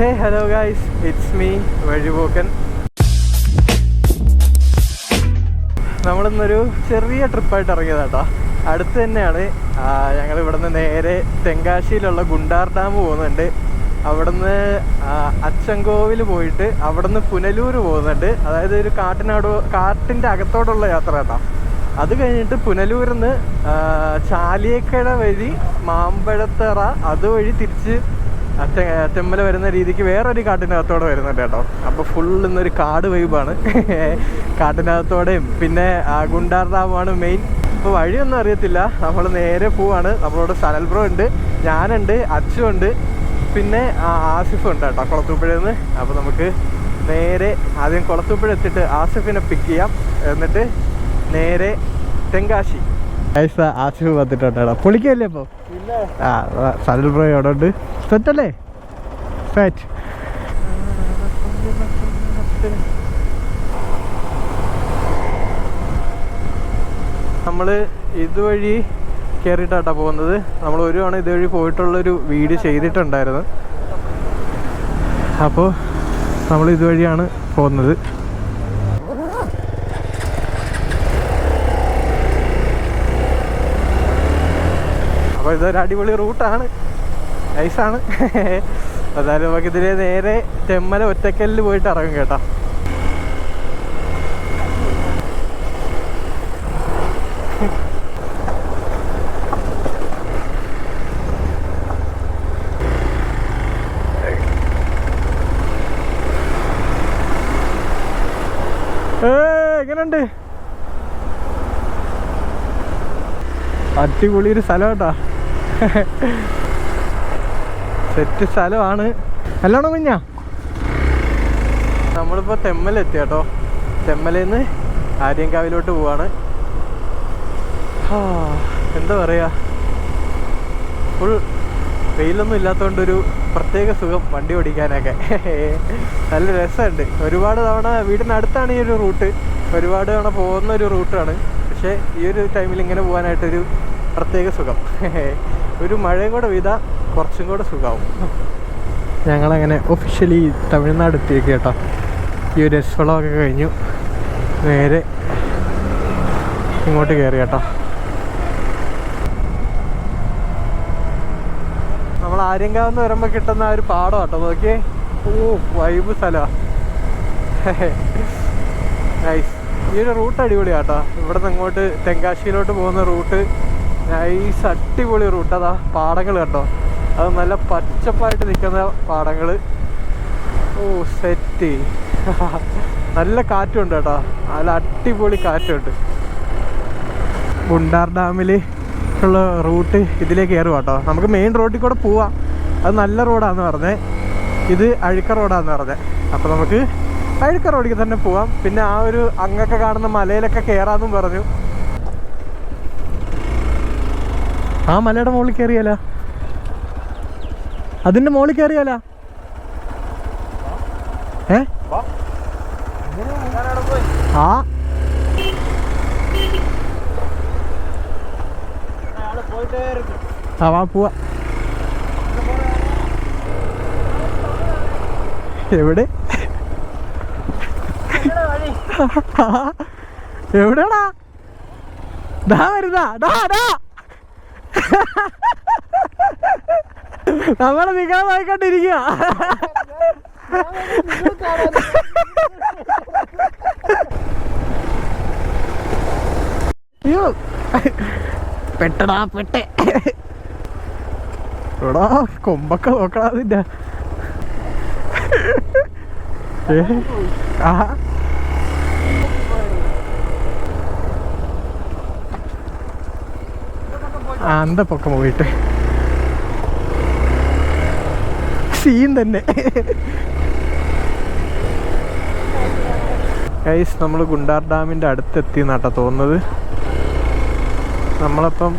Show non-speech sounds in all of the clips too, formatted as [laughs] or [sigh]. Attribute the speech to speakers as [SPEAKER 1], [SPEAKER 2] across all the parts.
[SPEAKER 1] Hey hello guys it's me Vazhipokkan. നമ്മളിന്നൊരു ചെറിയ ട്രിപ്പായിട്ട് ഇറങ്ങിയതാട്ടോ. അടുത്ത് തന്നെയാണ്. ഞങ്ങൾ ഇവിടുന്ന് നേരെ തെങ്കാശിയിലുള്ള ഗുണ്ടാർ ഡാം പോകുന്നുണ്ട്. അവിടുന്ന് അച്ചൻകോവിൽ പോയിട്ട് അവിടുന്ന് പുനലൂർ പോകുന്നുണ്ട്. അതായത് ഒരു കാട്ടിനോട് കാട്ടിന്റെ അകത്തോടുള്ള യാത്ര കേട്ടോ അത് കഴിഞ്ഞിട്ട് പുനലൂരിൽ നിന്ന് വഴി മാമ്പഴത്തറ അതുവഴി തിരിച്ച് തെമ്മല വരുന്ന രീതിക്ക് വേറൊരു കാട്ടിനകത്തോടെ വരുന്നുണ്ട് കേട്ടോ. അപ്പോൾ ഫുൾ ഇന്നൊരു കാട് വൈബാണ്. [laughs] കാട്ടിനകത്തോടെയും. പിന്നെ ഗുണ്ടാർ ഡാമാണ് മെയിൻ ഇപ്പോൾ വഴിയൊന്നും അറിയത്തില്ല. നമ്മൾ നേരെ പോവാണ്. നമ്മളോട് സനൽ ബ്രോ ഉണ്ട്. ഞാനുണ്ട്. അച്ചു ഉണ്ട്. പിന്നെ ആസിഫ് ഉണ്ട് കേട്ടോ കുളത്തൂപ്പുഴയിൽ നിന്ന്. അപ്പോൾ നമുക്ക് നേരെ ആദ്യം കുളത്തൂപ്പുഴ എത്തിയിട്ട് ആസിഫിനെ പിക്ക് ചെയ്യാം. എന്നിട്ട് നേരെ തെങ്കാശി. ആസിഫ് വന്നിട്ടുണ്ടോ പൊളിക്കല്ലേ അപ്പോൾ ആ, സനൽ ബ്രോ അവിടെ ഉണ്ട്. സെറ്റല്ലേ സെറ്റ് നമ്മൾ ഇതുവഴി കയറിയിട്ടാട്ടാ പോകുന്നത്. നമ്മൾ ഒരു തവണ ഇതുവഴി പോയിട്ടുള്ളൊരു വീട് ചെയ്തിട്ടുണ്ടായിരുന്നു. അപ്പോൾ നമ്മൾ ഇതുവഴിയാണ് പോകുന്നത്. അപ്പോൾ ഇതൊരു അടിപൊളി റൂട്ടാണ്. നൈസാണ് [laughs] അതായത് നമുക്കിതിലെ നേരെ തെമ്മല ഒറ്റക്കല്ലിൽ പോയിട്ട് ഇറങ്ങും കേട്ടോ. [laughs] അടിപൊളി ഒരു സ്ഥലം കേട്ടാ. സെറ്റ് സ്ഥലമാണ്. അല്ലാണോ കുഞ്ഞാ? നമ്മളിപ്പോൾ തെമ്മലെത്തി കേട്ടോ തെമ്മലിൽ നിന്ന് ആര്യങ്കാവിലോട്ട് പോവാണ്. എന്താ പറയാ? ഫുൾ വെയിലൊന്നും ഇല്ലാത്തതുകൊണ്ട് ഒരു പ്രത്യേക സുഖം വണ്ടി ഓടിക്കാനൊക്കെ. നല്ല രസമുണ്ട്. ഒരുപാട് തവണ വീടിനടുത്താണ് ഈ ഒരു റൂട്ട്. ഒരുപാട് തവണ പോകുന്ന ഒരു റൂട്ടാണ്. പക്ഷേ ഈ ഒരു ടൈമിൽ ഇങ്ങനെ പോകാനായിട്ടൊരു പ്രത്യേക സുഖം. ഒരു മഴയും കൂടെ പെയ്താൽ കുറച്ചും കൂടെ സുഖമാവും ഞങ്ങളങ്ങനെ ഒഫീഷ്യലി തമിഴ്നാട് എത്തിയേക്ക് കേട്ടോ. ഈ ഒരു രസവളമൊക്കെ കഴിഞ്ഞു. നേരെ ഇങ്ങോട്ട് കയറി കേട്ടോ. നമ്മൾ ആര്യങ്കാവെന്ന് വരുമ്പോൾ കിട്ടുന്ന ആ ഒരു പാടം കേട്ടോ നോക്കിയേ. ഓ വൈബ് സ്ഥലമാണ് നൈസ് ഈ ഒരു റൂട്ട് അടിപൊളിയാട്ടോ ഇവിടെ നിന്ന് ഇങ്ങോട്ട് തെങ്കാശിയിലോട്ട് പോകുന്ന റൂട്ട് നൈസ് അടിപൊളി റൂട്ട് അതാ പാടങ്ങൾ കണ്ടോ? അത് നല്ല പച്ചപ്പായിട്ട് നിൽക്കുന്ന പാടങ്ങൾ ഓ സെറ്റ്. [laughs] നല്ല കാറ്റുണ്ട് കേട്ടോ. നല്ല അടിപൊളി കാറ്റുണ്ട്. ഗുണ്ടാർ ഡാമിൽ ഉള്ള റൂട്ട് ഇതിലേക്ക് കയറുക കേട്ടോ. നമുക്ക് മെയിൻ റോഡിൽ കൂടെ പോവാം. അത് നല്ല റോഡാന്ന് പറഞ്ഞേ. ഇത് അഴുക്ക റോഡാന്ന് പറഞ്ഞേ. അപ്പോൾ നമുക്ക് അഴുക്ക റോഡിൽ തന്നെ പോവാം. പിന്നെ ആ ഒരു അങ്ങൊക്കെ കാണുന്ന മലയിലൊക്കെ കയറാമെന്നും പറഞ്ഞു. ആ മലയുടെ മുകളിൽ കയറിയാലോ? അതിന്റെ മുകളിൽ കയറിയാലോ? ഏ? ആ. ആ വാ പോവാ. എവിടെ? എവിടെടാ? ദാ വരുന്നാ ഡാ ഡാ നമ്മളെ നിങ്ങളെ നോക്കണ്ടിരിക്കുക പെട്ടടാ പെട്ടെ. എടാ കൊമ്പൊക്കെ അതിന്റെ ആ. അന്ത പൊക്കം പോയിട്ട്. സീൻ തന്നെ. ഗൈസ് നമ്മൾ ഗുണ്ടാർ ഡാമിന്റെ അടുത്തെത്തി എന്നാട്ടാ തോന്നുന്നത്. നമ്മളപ്പം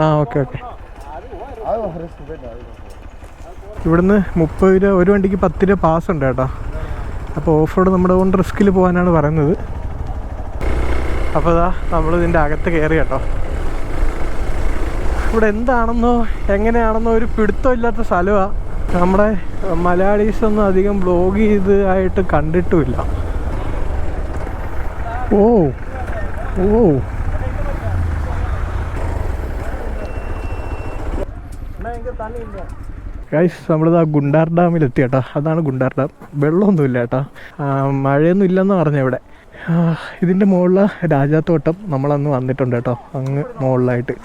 [SPEAKER 1] ആ ഓക്കെ ഓക്കെ. ഇവിടുന്ന് മുപ്പത് രൂപ ഒരു വണ്ടിക്ക് പത്ത് രൂപ പാസ് ഉണ്ട് കേട്ടോ. അപ്പോൾ ഓഫ് റോഡ് നമ്മുടെ ഓൺ റിസ്കിൽ പോകാനാണ് പറയുന്നത്. അപ്പോൾ ഇതാ നമ്മൾ ഇതിന്റെ അകത്ത് കയറി കേട്ടോ. ഇവിടെ എന്താണെന്നോ എങ്ങനെയാണെന്നോ ഒരു പിടുത്തമില്ലാത്ത സ്ഥലമാണ് നമ്മുടെ മലയാളീസ് ഒന്നും അധികം ബ്ലോഗ് ചെയ്ത് ആയിട്ട് കണ്ടിട്ടുമില്ല. ഓ ഓ. ഗൈസ് നമ്മളിതാ ഗുണ്ടാർ ഡാമിലെത്തി കേട്ടോ. അതാണ് ഗുണ്ടാർ ഡാം. വെള്ളമൊന്നുമില്ല കേട്ടോ. ആ, മഴയൊന്നും ഇല്ലെന്ന് പറഞ്ഞു ഇവിടെ. ആ, ഇതിന്റെ മുകളിൽ രാജാത്തോട്ടം നമ്മളന്ന് വന്നിട്ടുണ്ട് കേട്ടോ. അങ്ങ് മുകളിലായിട്ട്.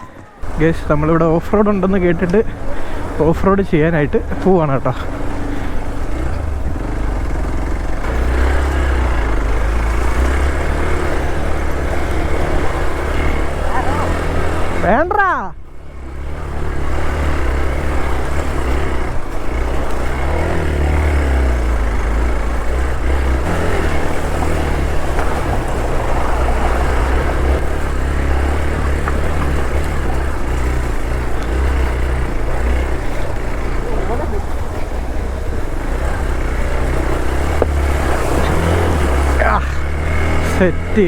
[SPEAKER 1] ഗൈസ് നമ്മളിവിടെ ഓഫ് റോഡ് ഉണ്ടെന്ന് കേട്ടിട്ട് ഓഫ് റോഡ് ചെയ്യാനായിട്ട് പോവാണ് കേട്ടോ വേണ്ടാ സെറ്റ്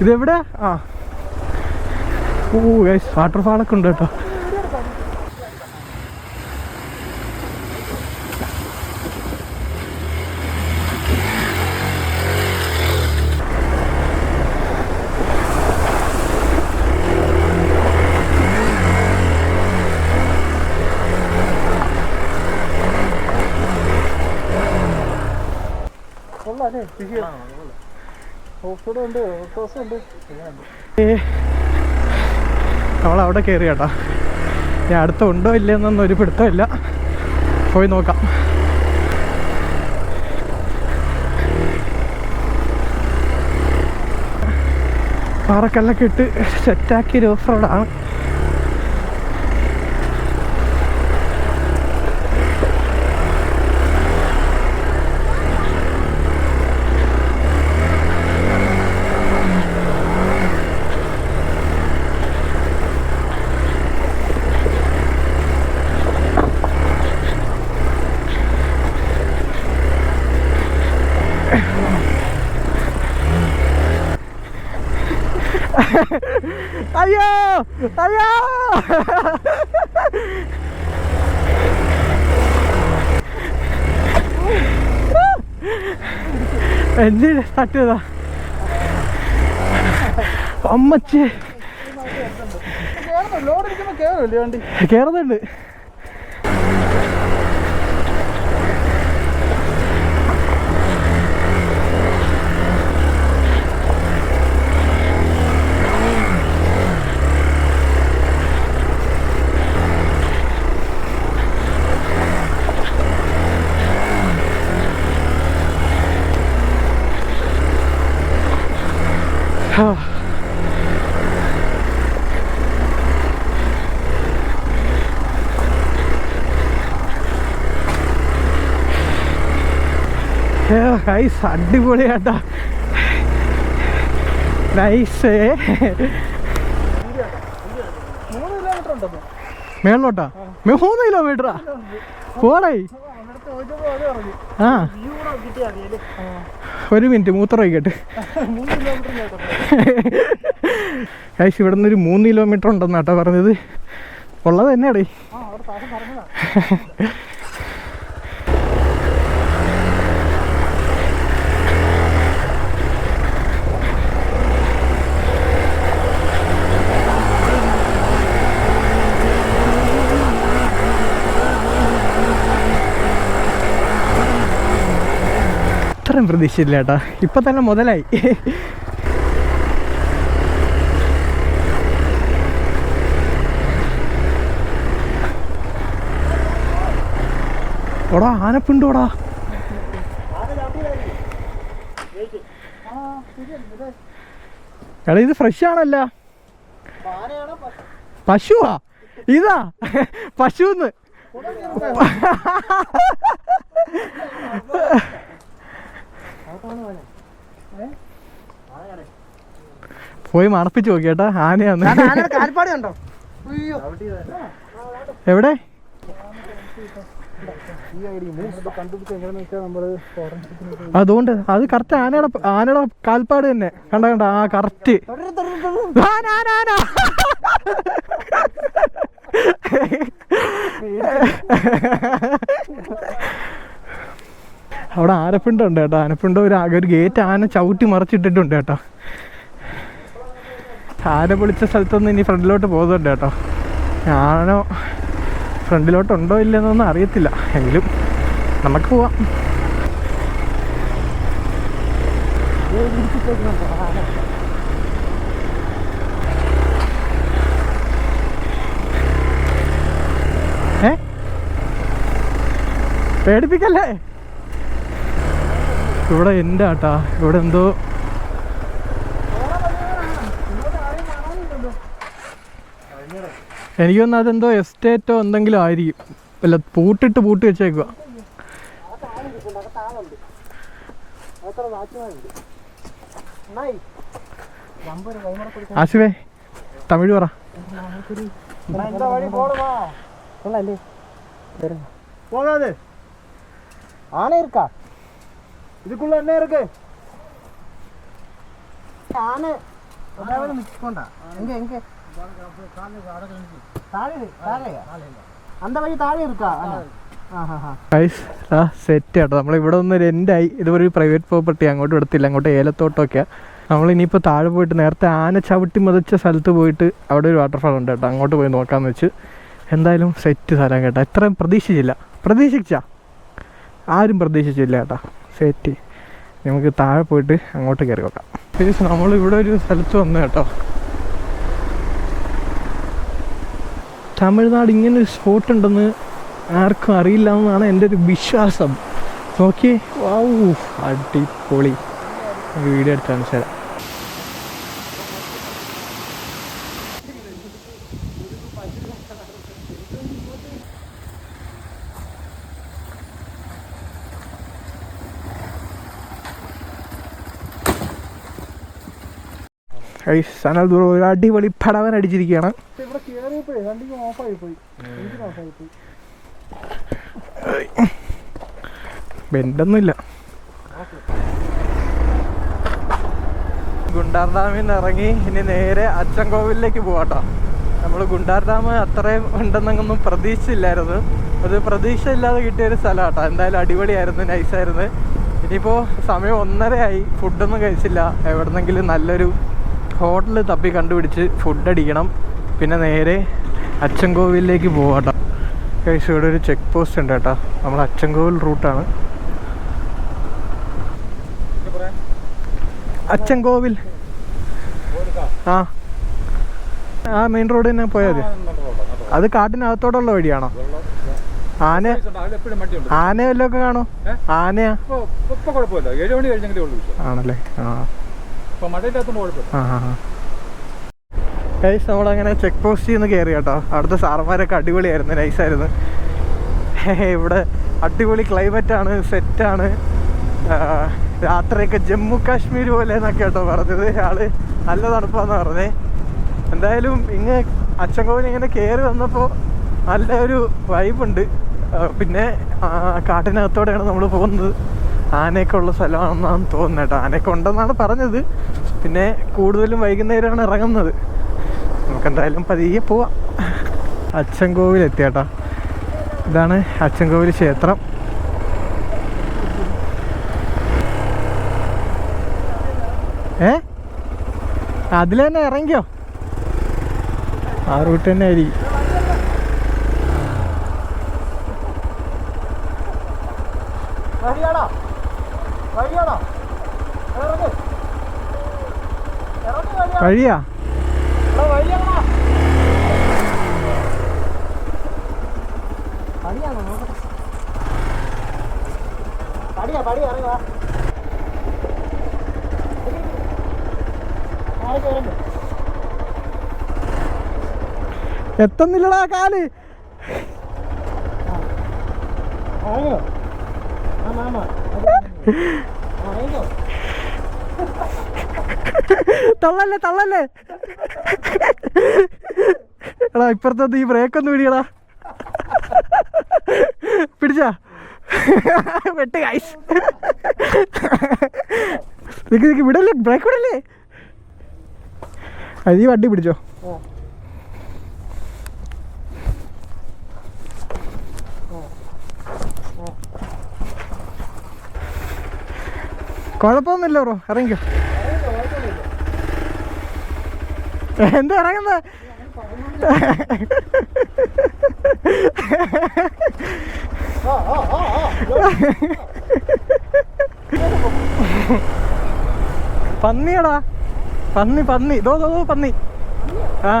[SPEAKER 1] ഇതെവിടെ? ആ. ഓ ഗൈസ് വാട്ടർഫാളൊക്കെ ഉണ്ട് കേട്ടോ. നമ്മളവിടെ കയറി കേട്ടാ ഞാൻ അടുത്ത ഉണ്ടോ ഇല്ലയെന്നൊന്നും ഒരു പിടുത്തമില്ല. പോയി നോക്കാം. പാറക്കല്ലൊക്കെ ഇട്ട് സെറ്റാക്കിയ ഓഫ് റോഡാണ് അയ്യോ അയ്യോ. എന്തിന് തട്ടിയതാ? അമ്മച്ചേ. കേറുന്നുണ്ട് ആ നൈസ് അടിപൊളിയാട്ടാ. നൈസ് മേളിലോട്ടാ? മൂന്ന് കിലോമീറ്ററാ
[SPEAKER 2] പറഞ്ഞു
[SPEAKER 1] ആ. ഒരു മിനിറ്റ് മൂത്രം ഒഴിക്കട്ടെ.
[SPEAKER 2] മൂന്ന് കിലോമീറ്റർ കേട്ടോ
[SPEAKER 1] ഗൈസ് ഇവിടെ നിന്നൊരു ഒരു മൂന്ന് കിലോമീറ്റർ ഉണ്ടെന്നാട്ടാ പറഞ്ഞത്. ഉള്ളത് തന്നെയാടേ. ഇത്രയും പ്രതീക്ഷയില്ല കേട്ടോ. ഇപ്പം തന്നെ മുതലായി. ഓടാ ആനപ്പുണ്ട്
[SPEAKER 2] ഓടാ ശരിയാണ് ഇത്
[SPEAKER 1] എടാ ഇത് ഫ്രഷ് ആണല്ല. പശുവാ? ഇതാ. പശുന്ന്. പോയി മണപ്പിച്ച് നോക്കിയേട്ടാ ആനയാന്ന്.
[SPEAKER 2] അയ്യോ.
[SPEAKER 1] എവിടെ? അതുകൊണ്ട് അത് കറക്റ്റ് ആനയുടെ ആനയുടെ കാൽപ്പാട് തന്നെ. കണ്ട കണ്ട ആ കറക്റ്റ് ആന. [laughs] അവിടെ ആനപ്പിണ്ടം ഉണ്ട് കേട്ടോ. ആനപ്പിണ്ടം ഒരു ഒരു ഗേറ്റ് ആന ചവിട്ടി മറിച്ചിട്ടിട്ടുണ്ട് കേട്ടോ. ആന പൊളിച്ച സ്ഥലത്തൊന്നും ഇനി ഫ്രണ്ടിലോട്ട് പോകുന്നുണ്ട് കേട്ടോ. ആനോ ഫ്രണ്ടിലോട്ടുണ്ടോ ഇല്ലെന്നൊന്നും അറിയത്തില്ല. എങ്കിലും നമുക്ക് പോവാം. ഏ? പേടിപ്പിക്കല്ലേ? ഇവിടെ എന്റെ ആട്ടാ. ഇവിടെ എന്തോ എനിക്ക് തോന്നുന്നു അതെന്തോ എസ്റ്റേറ്റോ എന്തെങ്കിലും ആയിരിക്കും. അല്ല പൂട്ടിട്ട് പൂട്ടി വെച്ചേക്കുക ആശുവേ തമിഴ് പറ.
[SPEAKER 2] വഴി இதுக்குள்ள என்ன இருக்கு ஆனை அதாவது நிற்கொண்டா எங்க எங்க தாழെ താഴെയാ அந்த വഴി താഴെ இருக்கா ആഹാ
[SPEAKER 1] ഗൈസ് ആ സെറ്റ് കേട്ടോ നമ്മളിവിടെ ഒന്ന് രണ്ടായി ഇതുപോലെ ഒരു പ്രൈവറ്റ് പ്രോപ്പർട്ടി അങ്ങോട്ട് എടുത്തില്ല അങ്ങോട്ട് ഏലത്തോട്ടമൊക്കെ നമ്മൾ ഇനിയിപ്പോൾ താഴെ പോയിട്ട് നേരത്തെ ആന ചവിട്ടി മതിച്ച സ്ഥലത്ത് പോയിട്ട് അവിടെ ഒരു വാട്ടർഫാൾ ഉണ്ട് കേട്ടോ അങ്ങോട്ട് പോയി നോക്കാമെന്ന് വെച്ച് എന്തായാലും സെറ്റ് സ്ഥലം കേട്ടോ ഇത്രയും പ്രതീക്ഷിച്ചില്ല പ്രതീക്ഷിച്ച ആരും പ്രതീക്ഷിച്ചില്ല കേട്ടോ സെറ്റ്. നമുക്ക് താഴെ പോയിട്ട് അങ്ങോട്ട് കയറി നോക്കാം. പ്ലീസ് നമ്മളിവിടെ ഒരു സ്ഥലത്ത് വന്നു കേട്ടോ. തമിഴ്നാട് ഇങ്ങനെ ഒരു സ്പോട്ട് ഉണ്ടെന്ന് ആർക്കും അറിയില്ല എന്നാണ് എന്റെ ഒരു വിശ്വാസം. നോക്കി വാ അടിപൊളി. വീഡിയോ എടുത്ത് കാണിച്ചു തരാം ഗൈസ്, സനൽ ദൂരം ഒരു അടിപൊളി പടവൻ അടിച്ചിരിക്കുകയാണ്. ബെൻഡൊന്നുമില്ല. ഗുണ്ടാർ ഡാമിൽ നിന്ന് ഇറങ്ങി ഇനി നേരെ അച്ചൻകോവിലേക്ക് പോവാട്ടോ. നമ്മൾ ഗുണ്ടാർ ഡാം അത്രയും ഉണ്ടെന്നൊന്നും പ്രതീക്ഷിച്ചില്ലായിരുന്നു. അത് പ്രതീക്ഷ ഇല്ലാതെ കിട്ടിയ ഒരു സ്ഥലമാട്ടോ. എന്തായാലും അടിപൊളിയായിരുന്നു നൈസായിരുന്നു ഇനിയിപ്പോൾ സമയം ഒന്നരയായി. ഫുഡൊന്നും കഴിച്ചില്ല. എവിടെന്നെങ്കിലും നല്ലൊരു ഹോട്ടൽ തപ്പി കണ്ടുപിടിച്ച് ഫുഡ് അടിക്കണം. പിന്നെ നേരെ അച്ചൻകോവിലേക്ക് പോവാട്ടോ. കഴിച്ച് ഇവിടെ ഒരു ചെക്ക് പോസ്റ്റ് ഉണ്ട് കേട്ടോ. നമ്മൾ അച്ചൻകോവിൽ റൂട്ടാണ് അച്ചൻകോവിൽ. ആ. ആ മെയിൻ റോഡ് തന്നെ പോയാൽ മതി. അത് കാട്ടിനകത്തോടുള്ള വഴിയാണോ? ആന ആനയല്ലോ ഒക്കെ കാണോ? ആനയാ? ആണല്ലേ? ആ. ഗൈസ് നമ്മളങ്ങനെ ചെക്ക് പോസ്റ്റിൽ നിന്ന് കയറി കേട്ടോ. അവിടുത്തെ സാറന്മാരൊക്കെ അടിപൊളിയായിരുന്നു. നൈസായിരുന്നു [laughs] ഇവിടെ അടിപൊളി ക്ലൈമറ്റാണ് സെറ്റാണ് രാത്രിയൊക്കെ ജമ്മു കാശ്മീർ പോലെ എന്നൊക്കെ കേട്ടോ പറഞ്ഞത്. ആൾ നല്ല തണുപ്പാന്ന് പറഞ്ഞേ. എന്തായാലും ഇങ്ങ് അച്ചൻകോവിൽ ഇങ്ങനെ കയറി വന്നപ്പോൾ നല്ല ഒരു വൈബുണ്ട് പിന്നെ കാട്ടിനകത്തോടെയാണ് നമ്മൾ പോകുന്നത്. ആനയൊക്കെ ഉള്ള സ്ഥലമാണെന്നാണ് തോന്നുന്നത് കേട്ടോ. ആനയൊക്കെ ഉണ്ടെന്നാണ് പറഞ്ഞത്. പിന്നെ കൂടുതലും വൈകുന്നേരമാണ് ഇറങ്ങുന്നത്. നമുക്കെന്തായാലും പതിയെ പോവാം. അച്ചൻകോവിൽ എത്തിയാട്ടാ ഇതാണ് അച്ചൻകോവിൽ ക്ഷേത്രം. ഏ? അതിൽ തന്നെ ഇറങ്ങിയോ? ആ റൂട്ട് തന്നെ ആയിരിക്കും
[SPEAKER 2] വഴിയാണോ വഴിയാണോ ഇറങ്ങ് ഇറങ്ങ് വഴിയാ
[SPEAKER 1] വഴിയാ
[SPEAKER 2] എടാ, വഴിയാണോ പടിയാണോ നോക്കട്ടെ പടിയാ പടി ഇറങ്ങുക
[SPEAKER 1] എത്തുന്നില്ലടാ
[SPEAKER 2] കാൽ. ആ. ഇറങ്ങോ.
[SPEAKER 1] തള്ളല്ലേ തള്ളല്ലേ? എടാ ഇപ്പുറത്തെ ഈ ബ്രേക്ക് ഒന്ന് പിടിയടാ പിടിച്ചാ? വെട്ട് ഗൈസ് നിക്ക് നിക്ക് വിടല്ലേ? ബ്രേക്ക് വിടല്ലേ? അത് ഈ വണ്ടി പിടിച്ചോ. കുഴപ്പമൊന്നുമില്ല ബ്രോ ഇറങ്ങിക്കോ. എന്താ ഇറങ്ങുന്ന? പന്നിയടാ പന്നി പന്നി. ദോ ദോ പന്നി. ആ.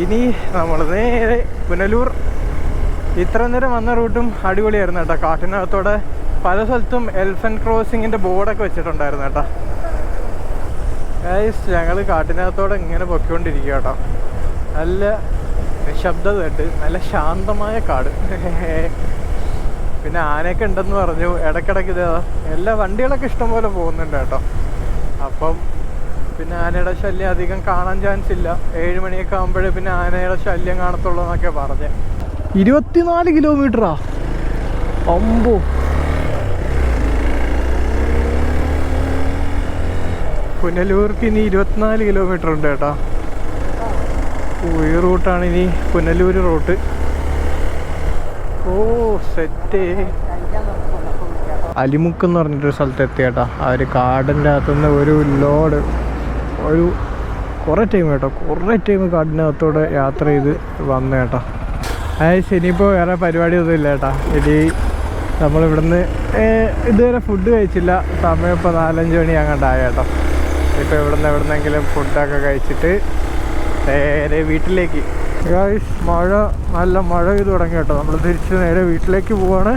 [SPEAKER 1] ഇനി നമ്മൾ നേരെ പുനലൂർ. ഇത്ര നേരം വന്ന റൂട്ടും അടിപൊളിയായിരുന്നു കേട്ടോ. കാട്ടിനകത്തോടെ പല സ്ഥലത്തും എൽഫൻ ക്രോസിങ്ങിന്റെ ബോർഡൊക്കെ വെച്ചിട്ടുണ്ടായിരുന്നു കേട്ടോ. ഗൈസ് ഞങ്ങൾ കാട്ടിനകത്തോടെ ഇങ്ങനെ പൊയ്ക്കൊണ്ടിരിക്കുക കേട്ടോ നല്ല നിശബ്ദത കേട്ട് നല്ല ശാന്തമായ കാട്. പിന്നെ ആനയൊക്കെ ഉണ്ടെന്ന് പറഞ്ഞു ഇടയ്ക്കിടയ്ക്ക് ഇത് എല്ലാ വണ്ടികളൊക്കെ ഇഷ്ടംപോലെ പോകുന്നുണ്ട് കേട്ടോ. അപ്പം പിന്നെ ആനയുടെ ശല്യം അധികം കാണാൻ ചാൻസ് ഇല്ല. ഏഴ് മണിയൊക്കെ ആകുമ്പോഴേ പിന്നെ ആനയുടെ ശല്യം കാണത്തുള്ളൂ എന്നൊക്കെ പറഞ്ഞ്. ഇരുപത്തിനാല് കിലോമീറ്ററാ അമ്പോ. പുനലൂർക്ക് ഇനി ഇരുപത്തിനാല് കിലോമീറ്റർ ഉണ്ട് കേട്ടോ. ഈ റൂട്ടാണ് ഇനി പുനലൂർ റൂട്ട്. ഓ സെറ്റ് അലിമുക്ക് എന്ന് പറഞ്ഞിട്ടൊരു സ്ഥലത്ത് എത്തി കേട്ടോ. ആ ഒരു കാടിന്റെ അകത്തുനിന്ന് ഒരു ലോഡ് ഒരു കുറേ ടൈം കേട്ടോ. കുറേ ടൈം കാടിനകത്തൂടെ യാത്ര ചെയ്ത് വന്നു കേട്ടോ. അതായത് ഇനിയിപ്പോൾ വേറെ പരിപാടി ഒന്നും ഇല്ല കേട്ടോ. ഇനി നമ്മളിവിടുന്ന് ഇതുവരെ ഫുഡ് കഴിച്ചില്ല. സമയം ഇപ്പോൾ നാലഞ്ച് മണി അങ്ങോട്ടായ കേട്ടോ. ഇപ്പോൾ ഇവിടുന്ന് എവിടുന്നെങ്കിലും ഫുഡൊക്കെ കഴിച്ചിട്ട് നേരെ വീട്ടിലേക്ക്. ഗായ്സ് മഴ നല്ല മഴ ചെയ്ത് തുടങ്ങി കേട്ടോ. നമ്മൾ തിരിച്ച് നേരെ വീട്ടിലേക്ക് പോവാണ്.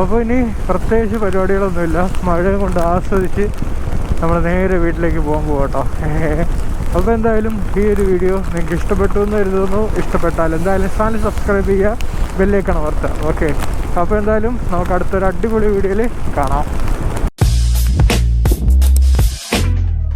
[SPEAKER 1] അപ്പോൾ ഇനി പ്രത്യേകിച്ച് പരിപാടികളൊന്നുമില്ല. മഴയും കൊണ്ട് ആസ്വദിച്ച് നമ്മൾ നേരെ വീട്ടിലേക്ക് പോകാൻ പോകട്ടോ [laughs] അപ്പോൾ എന്തായാലും ഈ ഒരു വീഡിയോ നിങ്ങൾക്ക് ഇഷ്ടപ്പെട്ടു എന്ന് കരുതുന്നു. ഇഷ്ടപ്പെട്ടാൽ എന്തായാലും ചാനൽ സബ്സ്ക്രൈബ് ചെയ്യുക ബെല്ലേക്കണം ഓർത്തുക ഓക്കെ അപ്പോൾ എന്തായാലും നമുക്ക് അടുത്തൊരു അടിപൊളി വീഡിയോയിൽ കാണാം.